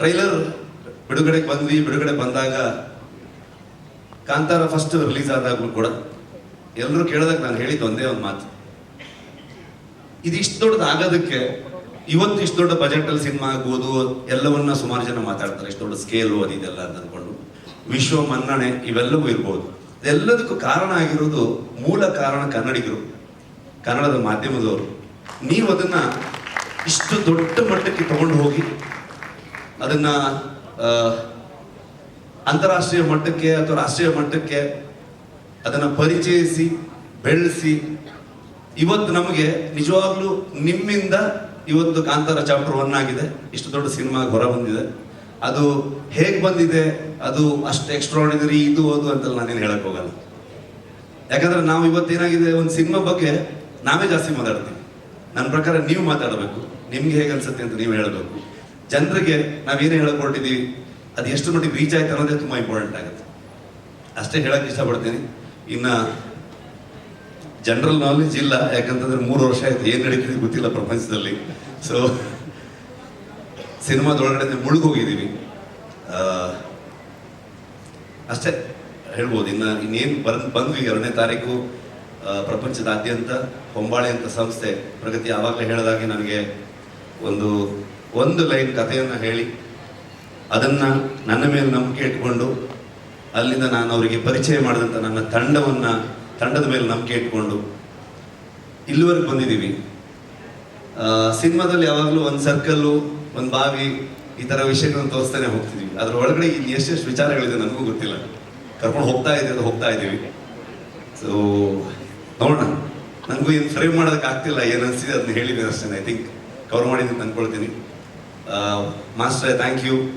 Trailer ಬಿಡುಗಡೆಗೆ ಬಂದ್ವಿ, ಬಿಡುಗಡೆ ಬಂದಾಗ ಕಾಂತಾರ ಫಸ್ಟ್ ರಿಲೀಸ್ ಆದಾಗಲೂ ಕೂಡ ಎಲ್ಲರೂ ಕೇಳಿದಾಗ ನಾನು ಹೇಳಿದ್ದು ಒಂದೇ ಒಂದು ಮಾತು. ಇದು ಇಷ್ಟು ದೊಡ್ಡದು ಆಗೋದಕ್ಕೆ ಇವತ್ತು ಇಷ್ಟು ದೊಡ್ಡ ಬಜೆಟ್ ಅಲ್ಲಿ ಸಿನಿಮಾ ಆಗ್ಬೋದು, ಎಲ್ಲವನ್ನ ಸುಮಾರು ಜನ ಮಾತಾಡ್ತಾರೆ, ಇಷ್ಟು ದೊಡ್ಡ ಸ್ಕೇಲು ಅದು ಇದೆಲ್ಲ ಅಂತ ಅಂದ್ಕೊಂಡು. ವಿಶ್ವ, ಮನ್ನಣೆ ಇವೆಲ್ಲವೂ ಇರ್ಬೋದು. ಎಲ್ಲದಕ್ಕೂ ಕಾರಣ ಆಗಿರೋದು ಮೂಲ ಕಾರಣ ಕನ್ನಡಿಗರು, ಕನ್ನಡದ ಮಾಧ್ಯಮದವರು. ನೀವು ಅದನ್ನ ಇಷ್ಟು ದೊಡ್ಡ ಮಟ್ಟಕ್ಕೆ ತಗೊಂಡು ಹೋಗಿ ಅದನ್ನ ಅಂತಾರಾಷ್ಟ್ರೀಯ ಮಟ್ಟಕ್ಕೆ ಅಥವಾ ರಾಷ್ಟ್ರೀಯ ಮಟ್ಟಕ್ಕೆ ಅದನ್ನ ಪರಿಚಯಿಸಿ, ಬೆಳೆಸಿ, ಇವತ್ತು ನಮಗೆ ನಿಜವಾಗ್ಲೂ ನಿಮ್ಮಿಂದ ಇವತ್ತು ಕಾಂತಾರ ಚಾಪ್ಟರ್ ಒನ್ ಆಗಿದೆ. ಇಷ್ಟು ದೊಡ್ಡ ಸಿನಿಮಾ ಹೊರ ಬಂದಿದೆ. ಅದು ಹೇಗೆ ಬಂದಿದೆ, ಅದು ಅಷ್ಟು ಎಕ್ಸ್ಟ್ರಾಡಿನರಿ ಇದು, ಅದು ಅಂತ ನಾನೇನು ಹೇಳಕ್ ಹೋಗಲ್ಲ. ಯಾಕಂದ್ರೆ ನಾವು ಇವತ್ತು ಏನಾಗಿದೆ, ಒಂದು ಸಿನಿಮಾ ಬಗ್ಗೆ ನಾವೇ ಜಾಸ್ತಿ ಮಾತಾಡ್ತೀವಿ. ನನ್ನ ಪ್ರಕಾರ ನೀವು ಮಾತಾಡಬೇಕು. ನಿಮ್ಗೆ ಹೇಗೆ ಅನ್ಸುತ್ತೆ ಅಂತ ನೀವು ಹೇಳಬೇಕು. ಜನರಿಗೆ ನಾವೇನು ಹೇಳಕ್ ಹೊರಟಿದ್ದೀವಿ ಅದು ಎಷ್ಟು ಮಟ್ಟಿಗೆ ರೀಚ್ ಆಯ್ತು ಅನ್ನೋದೇ ತುಂಬಾ ಇಂಪಾರ್ಟೆಂಟ್ ಆಗುತ್ತೆ. ಅಷ್ಟೇ ಹೇಳಕ್ಕೆ ಇಷ್ಟಪಡ್ತೀನಿ. ಇನ್ನ ಜನರಲ್ ನಾಲೆಜ್ ಇಲ್ಲ, ಯಾಕಂತಂದ್ರೆ ಮೂರು ವರ್ಷ ಆಯ್ತು. ಏನ್ ನಡೀತಿದೆ ಗೊತ್ತಿಲ್ಲ ಪ್ರಪಂಚದಲ್ಲಿ. ಸೊ ಸಿನಿಮಾದೊಳಗಡೆ ಮುಳುಗೋಗಿದ್ದೀವಿ. ಅಷ್ಟೇ ಹೇಳ್ಬೋದು. ಇನ್ನು ಇನ್ನೇನು ಬಂದು ಬಂದ್ವಿ ಎರಡನೇ ತಾರೀಕು ಪ್ರಪಂಚದಾದ್ಯಂತ ಹೊಂಬಾಳೆ ಅಂತ ಸಂಸ್ಥೆ. ಪ್ರಗತಿ ಆವಾಗಲೇ ಹೇಳಿದಾಗೆ ನನಗೆ ಒಂದು ಒಂದು ಲೈನ್ ಕಥೆಯನ್ನು ಹೇಳಿ, ಅದನ್ನು ನನ್ನ ಮೇಲೆ ನಂಬಿಕೆ ಇಟ್ಕೊಂಡು, ಅಲ್ಲಿಂದ ನಾನು ಅವರಿಗೆ ಪರಿಚಯ ಮಾಡಿದಂಥ ನನ್ನ ತಂಡವನ್ನು, ತಂಡದ ಮೇಲೆ ನಂಬಿಕೆ ಇಟ್ಕೊಂಡು ಇಲ್ಲಿವರೆಗೆ ಬಂದಿದ್ದೀವಿ. ಸಿನಿಮಾದಲ್ಲಿ ಯಾವಾಗಲೂ ಒಂದು ಸರ್ಕಲ್ಲು ಒಂದು ಬಾವಿ, ಈ ಥರ ವಿಷಯಗಳನ್ನು ತೋರಿಸ್ತಾನೆ ಹೋಗ್ತಿದ್ವಿ. ಅದ್ರ ಒಳಗಡೆ ಇಲ್ಲಿ ಎಷ್ಟೆಷ್ಟು ವಿಚಾರಗಳಿದೆ ನನಗೂ ಗೊತ್ತಿಲ್ಲ. ಕರ್ಕೊಂಡು ಹೋಗ್ತಾ ಇದೆ ಅದು ಹೋಗ್ತಾ ಇದ್ದೀವಿ. ಸೊ ನೋಡೋಣ. ನನಗೂ ಏನು ಫ್ರೇಮ್ ಮಾಡೋದಕ್ಕೆ ಆಗ್ತಿಲ್ಲ. ಏನು ಅನಿಸಿದೆ ಅದನ್ನ ಹೇಳಿದ್ದೀನಿ ಅಷ್ಟೇ ಐ ಥಿಂಕ್ ಕವರ್ ಮಾಡಿದ್ದೀನಿ ಅಂತ Uh, Master, thank you.